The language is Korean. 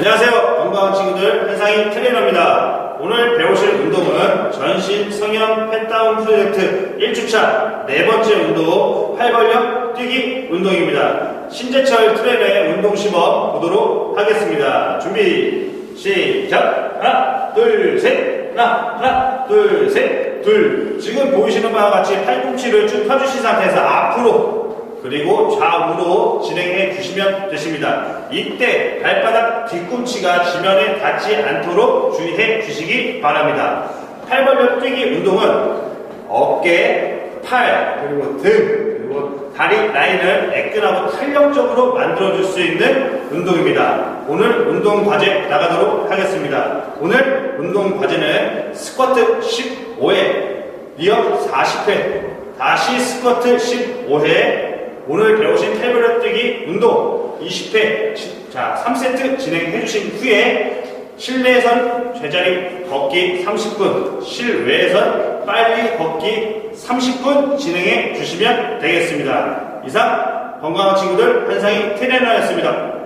안녕하세요. 건강한 친구들 한상희 트레이너입니다. 오늘 배우실 운동은 전신 성형 펫다운 프로젝트 1주차 네 번째 운동 팔벌력 뛰기 운동입니다. 신재철 트레이너의 운동 시범 보도록 하겠습니다. 준비 시작 하나 둘셋 하나 하나 둘셋 둘 지금 보이시는 바와 같이 팔꿈치를 쭉 펴주신 상태에서 앞으로 그리고 좌우로 진행해 주시면 되십니다. 이때 발바닥 뒤꿈치가 지면에 닿지 않도록 주의해 주시기 바랍니다. 팔벌려 뛰기 운동은 어깨, 팔, 그리고 등, 그리고 다리 라인을 애끈하고 탄력적으로 만들어줄 수 있는 운동입니다. 오늘 운동 과제 나가도록 하겠습니다. 오늘 운동 과제는 스쿼트 15회, 리업 40회, 다시 스쿼트 15회, 오늘 배우신 팔벌려 뛰기 운동 20회, 자, 3세트 진행해 주신 후에 실내에선 제자리 걷기 30분, 실외에선 빨리 걷기 30분 진행해 주시면 되겠습니다. 이상 건강한 친구들 한상희 트레이너였습니다.